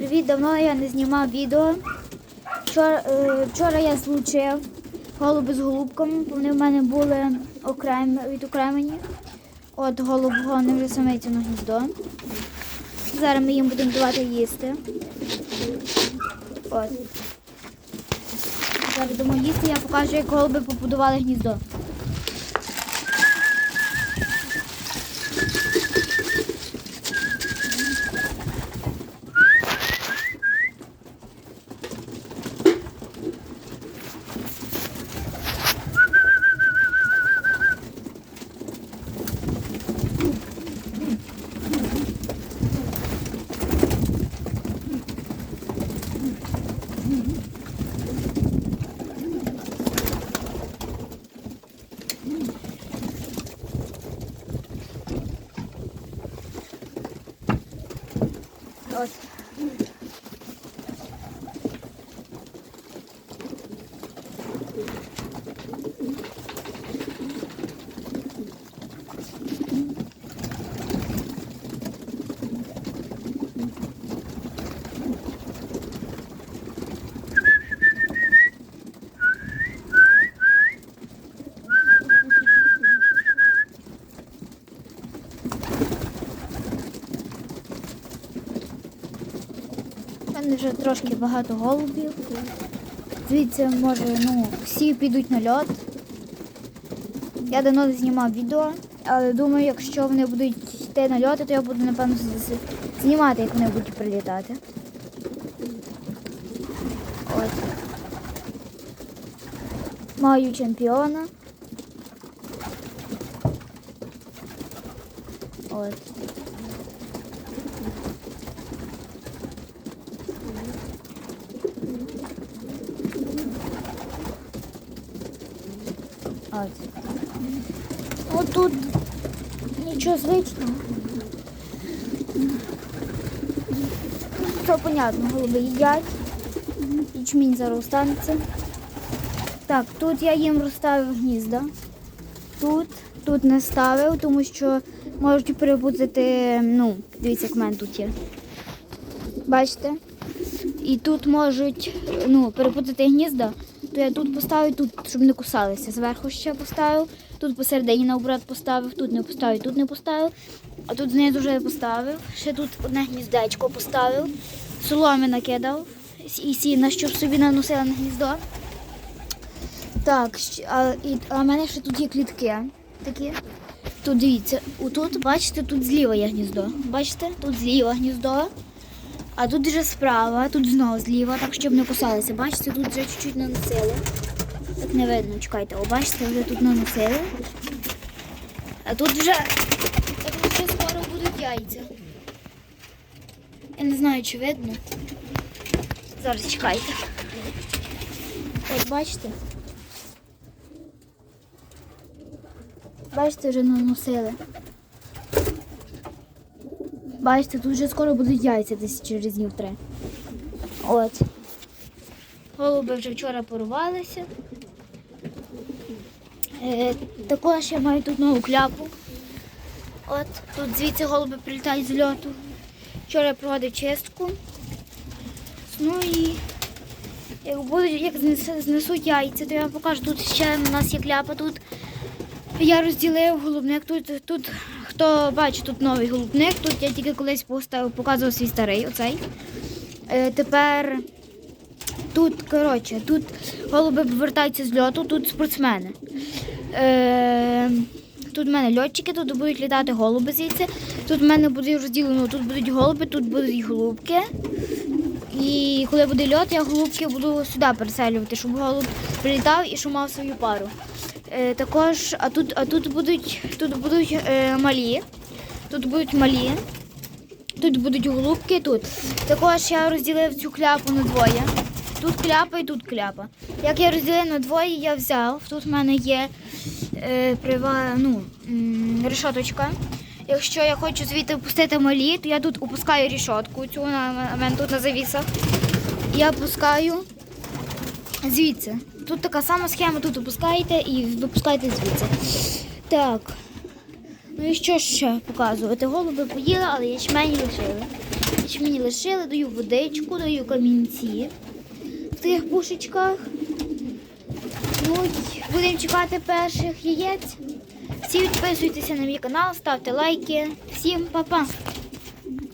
привіт! Давно я не знімав відео. Вчора, е, вчора я злучив голуби з голубками, вони в мене були окремі, відокремлені. От голуб вони вже самиці на гніздо. Зараз ми їм будемо давати їсти. От. Зараз будемо їсти, я покажу, як голуби побудували гніздо. От. Мене вже трошки багато голубів. Звідси, може, ну, всі підуть на льот. Я давно не знімав відео, але думаю, якщо вони будуть йти на льоти, то я буду, напевно, знімати, як вони будуть прилітати. От. Маю чемпіона. От. От. Отут нічого звичного. Що понятно, голуби їдять. Ячмінь зараз останеться. Так, тут я їм розставив гнізда. Тут, тут не ставив, тому що можуть перепутати, ну, дивіться, як в мене тут є. Бачите? І тут можуть ну, перепутати гнізда, я тут поставив, тут, щоб не кусалися. Зверху ще поставив, тут посередині наоборот поставив, тут не поставив, тут не поставив. А тут знизу вже поставив. Ще тут одне гніздечко поставив, соломи накидав і сіна, щоб собі наносила на гніздо. Так, а, і, а в мене ще тут є клітки такі. Тут дивіться, отут, бачите, тут зліва є гніздо. Бачите, тут зліва гніздо. А тут вже справа, тут знову зліва, так щоб не кусалися. Бачите, тут вже чуть-чуть наносили. Так не видно, чекайте, о, бачите, вже тут наносили. А тут вже, а тут вже скоро будуть яйця. Я не знаю, чи видно. Зараз чекайте. От бачите. Бачите, вже наносили. Бачите, тут вже скоро будуть яйця десь через днів три. От. Голуби вже вчора порвалися. Е, також я маю тут нову кляпу. От, тут звідси голуби прилітають з льоту. Вчора проводив чистку. Ну і як будуть, як знесуть яйця, то я вам покажу. Тут ще у нас є кляпа. Тут я розділив голубник. Тут, тут хто бачить, тут новий голубник. Тут я тільки колись поставив, показував свій старий оцей. Е, тепер тут, коротше, тут голуби повертаються з льоту, тут спортсмени. Е, тут в мене льотчики, тут будуть літати голуби звідси. Тут в мене буде розділено, тут будуть голуби, тут будуть голубки. І коли буде льот, я голубки буду сюди переселювати, щоб голуб прилітав і щоб мав свою пару. Е, також, а тут, а тут будуть, тут будуть е, малі. Тут будуть малі. Тут будуть голубки, тут. Також я розділив цю кляпу на двоє. Тут кляпа і тут кляпа. Як я розділив на двоє, я взяв. Тут в мене є е, прива, ну, м, решоточка. Якщо я хочу звідти пустити малі, то я тут опускаю рішотку, цю на мене тут на завісах. Я пускаю звідси. Тут така сама схема, тут опускаєте і випускаєте звідси. Так. Ну і що ще показувати? Голуби поїли, але ячмені лишили. Ячмені лишили, даю водичку, даю камінці в тих пушечках. Ну, будемо чекати перших яєць. Всі підписуйтеся на мій канал, ставте лайки. Всім па-па!